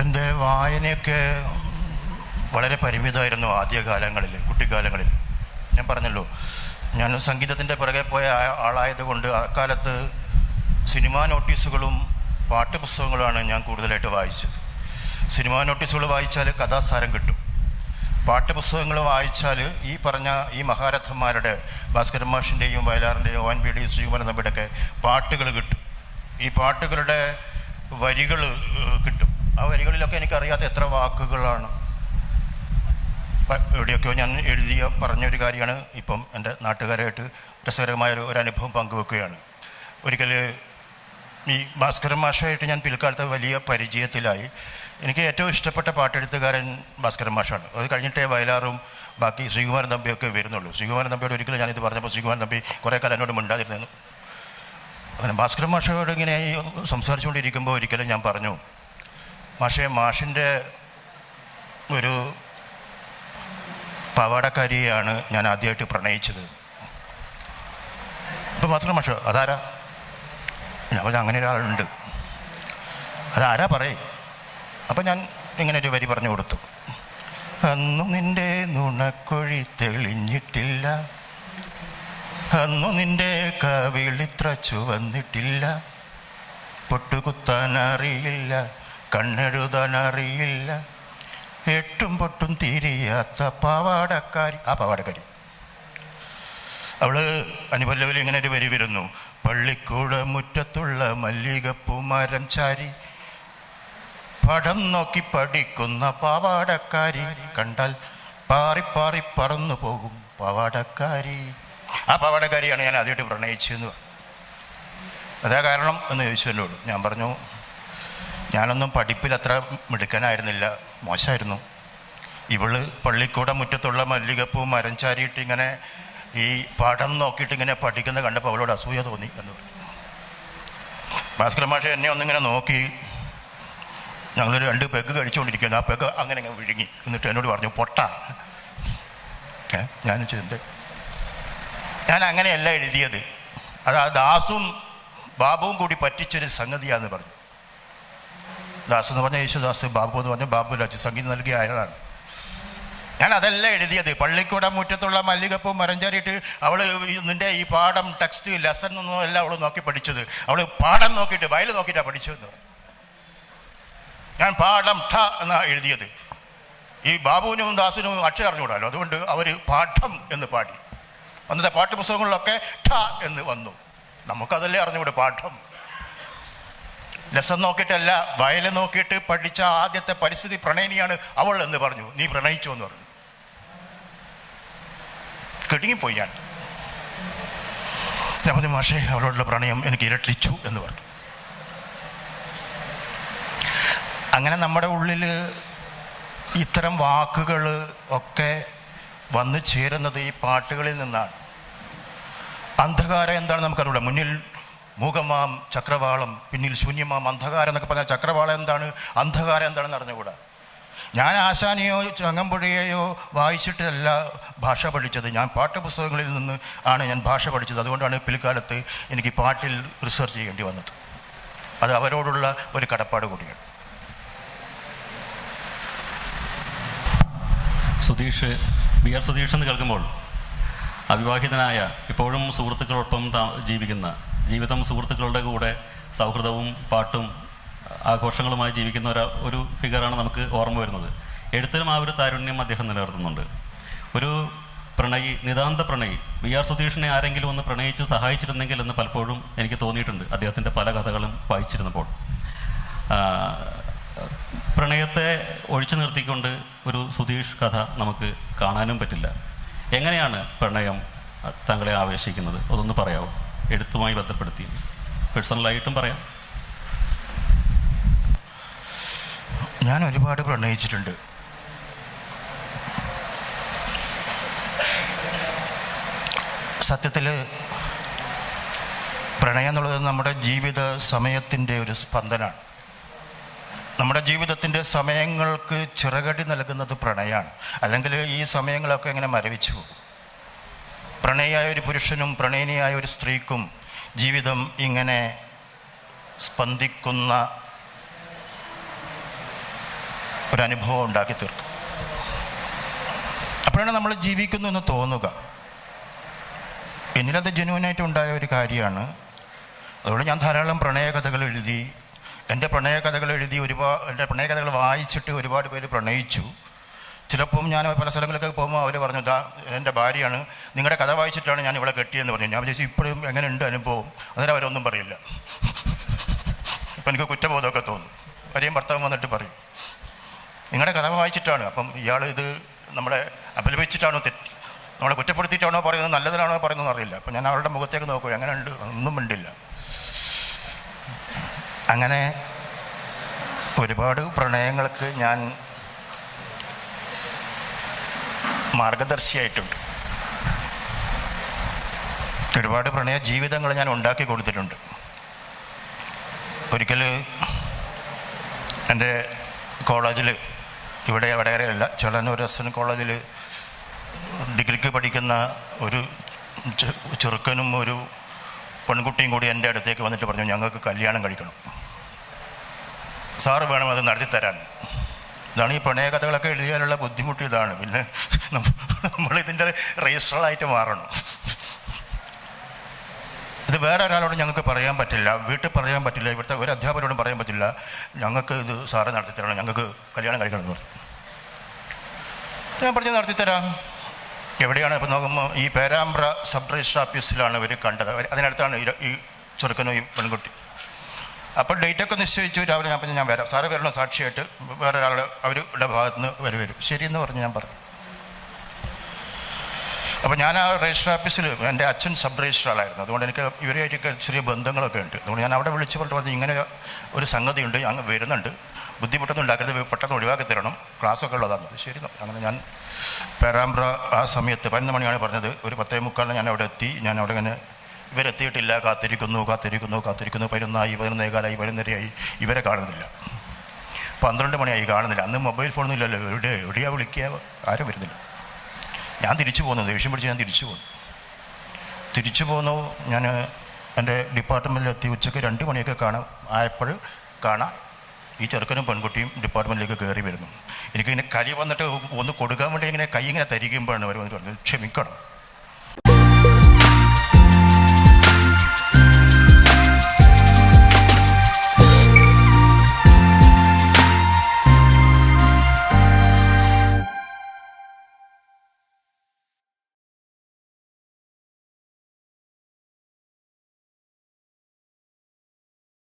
എന്റെ വായനയൊക്കെ വളരെ പരിമിതമായിരുന്നു ആദ്യകാലങ്ങളിൽ കുട്ടിക്കാലങ്ങളിൽ. ഞാൻ പറഞ്ഞല്ലോ ഞാൻ സംഗീതത്തിന്റെ പുറകെ പോയ ആളായതുകൊണ്ട് അക്കാലത്ത് സിനിമാ നോട്ടീസുകളും പാട്ടുപുസ്തകങ്ങളുമാണ് ഞാൻ കൂടുതലായിട്ട് വായിച്ചത്. സിനിമാ നോട്ടീസുകൾ വായിച്ചാൽ കഥാസാരം കിട്ടും. പാട്ടുപുസ്തകങ്ങൾ വായിച്ചാൽ ഈ പറഞ്ഞ ഈ മഹാരഥന്മാരുടെ ഭാസ്കരൻ മാഷിന്റെയും വയലാറിന്റെയും എൻ പി ഡി ശ്രീകുമാരൻ തമ്പിയുടെയൊക്കെ പാട്ടുകൾ കിട്ടും. ഈ പാട്ടുകളുടെ വരികൾ കിട്ടും. ആ വരികളിലൊക്കെ എനിക്കറിയാത്ത എത്ര വാക്കുകളാണ്. എവിടെയൊക്കെയോ ഞാൻ എഴുതിയ പറഞ്ഞൊരു കാര്യമാണ് ഇപ്പം എന്റെ നാട്ടുകാരായിട്ട് രസകരമായ ഒരു അനുഭവം പങ്കുവെക്കുകയാണ്. ഒരിക്കൽ ഈ ഭാസ്കരൻ മാഷായിട്ട് ഞാൻ പിൽക്കാലത്ത് വലിയ പരിചയത്തിലായി. എനിക്ക് ഏറ്റവും ഇഷ്ടപ്പെട്ട പാട്ടെഴുത്തുകാരൻ ഭാസ്കരൻ മാഷാണ്. അത് കഴിഞ്ഞിട്ടേ വയലാറും ബാക്കി ശ്രീകുമാരൻ തമ്പിയൊക്കെ വരുന്നുള്ളൂ. ശ്രീകുമാരൻ തമ്പിയോട് ഒരിക്കലും ഞാനിത് പറഞ്ഞപ്പോൾ ശ്രീകുമാരൻ തമ്പി കുറേ കാലം എന്നോട് മിണ്ടാതിരുന്നു. അങ്ങനെ ഭാസ്കരൻ മാഷയോട് ഇങ്ങനെ സംസാരിച്ചുകൊണ്ടിരിക്കുമ്പോൾ ഒരിക്കലും ഞാൻ പറഞ്ഞു മാഷെ മാഷിന്റെ ഒരു പവാടക്കാരിയാണ് ഞാൻ ആദ്യമായിട്ട് പ്രണയിച്ചത്. ഇപ്പം മാത്രം മാഷോ അതാരാ? ഞാൻ പറഞ്ഞു അങ്ങനെ ഒരാളുണ്ട്. അതാരാ പറയേ? അപ്പം ഞാൻ ഇങ്ങനെ ഒരു വരി പറഞ്ഞു കൊടുത്തു. അന്നു നിന്റെ നുണക്കൊഴി തെളിഞ്ഞിട്ടില്ല. അന്നു നിന്റെ കവിളിത്ര ചുവന്നിട്ടില്ല. പൊട്ടുകുത്താൻ അറിയില്ല എട്ടും പൊട്ടും തിരിയാത്ത പാവാടക്കാരി. ആ പാവാടക്കാരി. അവൾ അനുപല്ലവിൽ ഇങ്ങനെ ഒരു വരി വരുന്നു. പള്ളിക്കൂട മുറ്റത്തുള്ള മല്ലികപ്പൂ മരം ചാരി പടം നോക്കി പഠിക്കുന്ന പാവാടക്കാരി. കണ്ടാൽ പാറി പാറി പറന്നു പോകും പാവാടക്കാരി. ആ പാവാടക്കാരിയാണ് ഞാൻ ആദ്യമായിട്ട് പ്രണയിച്ചതെന്ന് പറഞ്ഞു. അതാ കാരണം എന്ന് ചോദിച്ചു എന്നോട്. ഞാൻ പറഞ്ഞു ഞാനൊന്നും പഠിപ്പിൽ അത്ര മിടുക്കനായിരുന്നില്ല. മോശമായിരുന്നു. ഇവൾ പള്ളിക്കൂട മുറ്റത്തുള്ള മല്ലികപ്പൂ മരം ചാരിയിട്ട് ഇങ്ങനെ ഈ പാഠം നോക്കിയിട്ട് ഇങ്ങനെ പഠിക്കുന്ന കണ്ടപ്പോൾ അവളോട് അസൂയ തോന്നി എന്ന് പറഞ്ഞു. ഭാസ്കര മാഷ എന്നെ ഒന്നിങ്ങനെ നോക്കി. ഞങ്ങൾ രണ്ട് പെഗ് കഴിച്ചുകൊണ്ടിരിക്കുന്നു. ആ പെഗ് അങ്ങനെ അങ്ങ് വിഴുങ്ങി. എന്നിട്ട് എന്നോട് പറഞ്ഞു പൊട്ട. ഞാൻ ചെയ്തത് ഞാൻ അങ്ങനെയല്ല എഴുതിയത്. അത് ആ ദാസും ബാബുവും കൂടി പറ്റിച്ചൊരു സംഗതിയാന്ന് പറഞ്ഞു. ദാസ് എന്ന് പറഞ്ഞ യേശുദാസ് ബാബു എന്ന് പറഞ്ഞ ബാബു സംഗീതം നൽകിയ അയാളാണ്. ഞാൻ അതല്ല എഴുതിയത്? പള്ളിക്കൂട മുറ്റത്തുള്ള മല്ലികപ്പും മരഞ്ചാരിയിട്ട് അവൾ നിന്റെ ഈ പാഠം ടെക്സ്റ്റ് ലെസൺ ഒന്നും എല്ലാം അവൾ നോക്കി പഠിച്ചത്. അവൾ പാഠം നോക്കിയിട്ട് വയൽ നോക്കിയിട്ടാണ് പഠിച്ചതെന്ന് എന്ന് ഞാൻ പാഠം ഠ എന്നാണ് എഴുതിയത്. ഈ ബാബുവിനും ദാസിനും അക്ഷരം അറിഞ്ഞുകൂടാലോ? അതുകൊണ്ട് അവർ പാഠം എന്ന് പാടി. അന്നത്തെ പാഠ്യപുസ്തകങ്ങളിലൊക്കെ ഠ എന്ന് വന്നു. നമുക്കതല്ലേ അറിഞ്ഞുകൂടെ പാഠം? ലെസൺ നോക്കിയിട്ടല്ല വയൽ നോക്കിയിട്ട് പഠിച്ച ആദ്യത്തെ പരിസ്ഥിതി പ്രണയിനിയാണ് അവൾ എന്ന് പറഞ്ഞു. നീ പ്രണയിച്ചു എന്ന് പറഞ്ഞു. കിടുങ്ങിപ്പോയി ഞാൻ. പറഞ്ഞു മാഷേ അവളോടുള്ള പ്രണയം എനിക്ക് ഇരട്ടിച്ചു എന്ന് പറഞ്ഞു. അങ്ങനെ നമ്മുടെ ഉള്ളിൽ ഇത്തരം വാക്കുകൾ ഒക്കെ വന്നു ചേരുന്നത് ഈ പാട്ടുകളിൽ നിന്നാണ്. അന്ധകാരം എന്താണ് നമുക്കറിയില്ല. മുന്നിൽ മൂകമാം ചക്രവാളം പിന്നിൽ ശൂന്യമാം അന്ധകാരം എന്നൊക്കെ പറഞ്ഞാൽ ചക്രവാളം എന്താണ്? അന്ധകാരം എന്താണെന്ന് അറിഞ്ഞുകൂടാ. ഞാൻ ആശാനെയോ ചങ്ങമ്പുഴയെയോ വായിച്ചിട്ടല്ല ഭാഷ പഠിച്ചത്. ഞാൻ പാഠ്യപുസ്തകങ്ങളിൽ നിന്ന് ആണ് ഞാൻ ഭാഷ പഠിച്ചത്. അതുകൊണ്ടാണ് പിൽക്കാലത്ത് എനിക്ക് പാട്ടിൽ റിസർച്ച് ചെയ്യേണ്ടി വന്നത്. അത് അവരോടുള്ള ഒരു കടപ്പാട് കൂടിയാണ്. സുധീഷ് ബി ആർ സുധീഷ് എന്ന് കേൾക്കുമ്പോൾ അവിവാഹിതനായ ഇപ്പോഴും സുഹൃത്തുക്കളോടൊപ്പം ജീവിക്കുന്ന ജീവിതം സുഹൃത്തുക്കളുടെ കൂടെ സൗഹൃദവും പാട്ടും ആഘോഷങ്ങളുമായി ജീവിക്കുന്ന ഒരു ഒരു ഫിഗറാണ് നമുക്ക് ഓർമ്മ വരുന്നത്. എഴുത്തിലും ആ ഒരു താരുണ്യം അദ്ദേഹം നിലനിർത്തുന്നുണ്ട്. ഒരു പ്രണയി നിതാന്ത പ്രണയി വി ആർ സുധീഷിനെ ആരെങ്കിലും ഒന്ന് പ്രണയിച്ച് സഹായിച്ചിരുന്നെങ്കിൽ എന്ന് പലപ്പോഴും എനിക്ക് തോന്നിയിട്ടുണ്ട്. അദ്ദേഹത്തിന്റെ പല കഥകളും വായിച്ചിരുന്നപ്പോൾ. പ്രണയത്തെ ഒഴിച്ചു നിർത്തിക്കൊണ്ട് ഒരു സുധീഷ് കഥ നമുക്ക് കാണാനും പറ്റില്ല. എങ്ങനെയാണ് പ്രണയം തങ്ങളെ ആവേശിക്കുന്നത്? അതൊന്ന് പറയാമോ എഴുത്തുമായി ബന്ധപ്പെടുത്തി പേഴ്സണലായിട്ടും പറയാം. ഞാൻ ഒരുപാട് പ്രണയിച്ചിട്ടുണ്ട്. സത്യത്തിൽ പ്രണയം എന്നുള്ളത് നമ്മുടെ ജീവിത സമയത്തിന്റെ ഒരു സ്പന്ദനാണ്. നമ്മുടെ ജീവിതത്തിന്റെ സമയങ്ങൾക്ക് ചിറകടി നൽകുന്നത് പ്രണയമാണ്. അല്ലെങ്കിൽ ഈ സമയങ്ങളൊക്കെ ഇങ്ങനെ മരവിച്ചു പോകും. പ്രണയിയായ ഒരു പുരുഷനും പ്രണയിനിയായ ഒരു സ്ത്രീക്കും ജീവിതം ഇങ്ങനെ സ്പന്ദിക്കുന്ന ഒരനുഭവം ഉണ്ടാക്കി തീർക്കും. അപ്പോഴാണ് നമ്മൾ ജീവിക്കുന്നു എന്ന് തോന്നുക. എന്നിലത് ജനുവനായിട്ട് ഉണ്ടായ ഒരു കാര്യമാണ്. അതുകൊണ്ട് ഞാൻ ധാരാളം പ്രണയകഥകൾ എഴുതി എന്റെ പ്രണയകഥകൾ എഴുതി ഒരുപാട് എന്റെ പ്രണയകഥകൾ വായിച്ചിട്ട് ഒരുപാട് പേര് പ്രണയിച്ചു. ചിലപ്പം ഞാൻ പല സ്ഥലങ്ങളിലൊക്കെ പോകുമ്പോൾ അവർ പറഞ്ഞു ഇതാ എന്റെ ഭാര്യയാണ്. നിങ്ങളുടെ കഥ വായിച്ചിട്ടാണ് ഞാൻ ഇവിടെ കെട്ടിയെന്ന് പറഞ്ഞു. ഞാൻ വിചാരിച്ചു ഇപ്പോഴും എങ്ങനെയുണ്ട് അനുഭവം? അന്നേരം അവരൊന്നും പറയില്ല. ഇപ്പം എനിക്ക് കുറ്റബോധമൊക്കെ തോന്നും. വരെയും ഭർത്താവും വന്നിട്ട് പറയും നിങ്ങളുടെ കഥ വായിച്ചിട്ടാണ്. അപ്പം ഇയാൾ ഇത് നമ്മളെ അപലപിച്ചിട്ടാണോ തെറ്റ്? നമ്മളെ കുറ്റപ്പെടുത്തിയിട്ടാണോ പറയുന്നത്? നല്ലതിനാണോ പറയുന്നത് അറിയില്ല. അപ്പം ഞാൻ അവരുടെ മുഖത്തേക്ക് നോക്കും എങ്ങനെ ഉണ്ട് ഒന്നും മിണ്ടില്ല. അങ്ങനെ ഒരുപാട് പ്രണയങ്ങൾക്ക് ഞാൻ മാർഗദർശിയായിട്ടുണ്ട് ഒരുപാട് പ്രണയ ജീവിതങ്ങൾ ഞാൻ ഉണ്ടാക്കി കൊടുത്തിട്ടുണ്ട്. ഒരിക്കൽ എന്റെ കോളേജിൽ ഇവിടെ വടകരയല്ല ചെളന്നൂർ എസ് എൻ കോളേജിൽ ഡിഗ്രിക്ക് പഠിക്കുന്ന ഒരു ചെറുക്കനും ഒരു പെൺകുട്ടിയും കൂടി എന്റെ അടുത്തേക്ക് വന്നിട്ട് പറഞ്ഞു ഞങ്ങൾക്ക് കല്യാണം കഴിക്കണം. സാറ് വേണം അത് നടത്തിത്തരാൻ. ഇതാണ് ഈ പ്രണയകഥകളൊക്കെ എഴുതിയാലുള്ള ബുദ്ധിമുട്ട് ഇതാണ്. പിന്നെ നമ്മൾ ഇതിന്റെ രജിസ്റ്ററായിട്ട് മാറണം. ഇത് വേറെ ഒരാളോട് ഞങ്ങൾക്ക് പറയാൻ പറ്റില്ല. വീട്ടിൽ പറയാൻ പറ്റില്ല. ഇവിടുത്തെ ഒരു അധ്യാപകരോടും പറയാൻ പറ്റില്ല. ഞങ്ങൾക്ക് ഇത് സാറ് നടത്തിത്തരണം ഞങ്ങൾക്ക് കല്യാണം കഴിക്കണം എന്ന് പറഞ്ഞു. ഞാൻ പറഞ്ഞു നടത്തിത്തരാം എവിടെയാണ് ഇപ്പം നോക്കുമ്പോൾ ഈ പേരാമ്പ്ര സബ് രജിസ്റ്റർ ഓഫീസിലാണ് ഇവർ കണ്ടത്. അതിനടുത്താണ് ഈ ചെറുക്കനും ഈ പെൺകുട്ടി. അപ്പോൾ ഡേറ്റൊക്കെ നിശ്ചയിച്ചു. രാവിലെ ഞാൻ പറഞ്ഞു ഞാൻ വരാം. സാറ് വരണ സാക്ഷിയായിട്ട്. വേറെ ഒരാൾ അവരുടെ ഭാഗത്ത് നിന്ന് വരും. വരും ശരിയെന്ന് പറഞ്ഞ് ഞാൻ പറഞ്ഞു. അപ്പോൾ ഞാൻ ആ രജിസ്റ്റർ ഓഫീസിൽ എന്റെ അച്ഛൻ സബ് രജിസ്റ്റർ ആളായിരുന്നു അതുകൊണ്ട് എനിക്ക് ഇവരെയായിട്ടൊക്കെ ചെറിയ ബന്ധങ്ങളൊക്കെ ഉണ്ട്. അതുകൊണ്ട് ഞാൻ അവിടെ വിളിച്ചു പറഞ്ഞു പറഞ്ഞു ഇങ്ങനെ ഒരു സംഗതിയുണ്ട്. അങ്ങ് വരുന്നുണ്ട്. ബുദ്ധിമുട്ടൊന്നും ഉണ്ടാക്കരുത്. പെട്ടെന്ന് ഒഴിവാക്കി തരണം. ക്ലാസ്സൊക്കെ ഉള്ളതാണ്. ശരി. അങ്ങനെ ഞാൻ പേരാമ്പ്ര ആ സമയത്ത് പതിനൊന്ന് മണിയാണ് പറഞ്ഞത്. ഒരു പത്തേ മുക്കാലിന് ഞാൻ അവിടെ എത്തി. ഞാൻ അവിടെ ഇങ്ങനെ ഇവരെത്തിയിട്ടില്ല കാത്തിരിക്കുന്നു കാത്തിരിക്കുന്നു കാത്തിരിക്കുന്നു. പതിനൊന്നായി പതിനൊന്നേകാലായി പതിനൊന്നരയായി. ഇവരെ കാണുന്നില്ല. പന്ത്രണ്ട് മണിയായി കാണുന്നില്ല. അന്ന് മൊബൈൽ ഫോണൊന്നും ഇല്ലല്ലോ എവിടെ എവിടെയാണ് വിളിക്കുക? ആരും വരുന്നില്ല. ഞാൻ തിരിച്ചു പോകുന്നു. ദേഷ്യം പിടിച്ച് ഞാൻ തിരിച്ചു പോകുന്നു. തിരിച്ചു പോകുന്നു. ഞാൻ എന്റെ ഡിപ്പാർട്ട്മെന്റിലെത്തി. ഉച്ചയ്ക്ക് രണ്ട് മണിയൊക്കെ കാണാം. ആയപ്പോൾ കാണാം. ഈ ചെറുക്കനും പെൺകുട്ടിയും ഡിപ്പാർട്ട്മെന്റിലേക്ക് കയറി വരുന്നു. എനിക്കിങ്ങനെ കരി വന്നിട്ട് ഒന്ന് കൊടുക്കാൻ വേണ്ടി ഇങ്ങനെ കൈ ഇങ്ങനെ തരികുമ്പോഴാണ് അവർ വന്നിട്ട് ക്ഷമിക്കണം.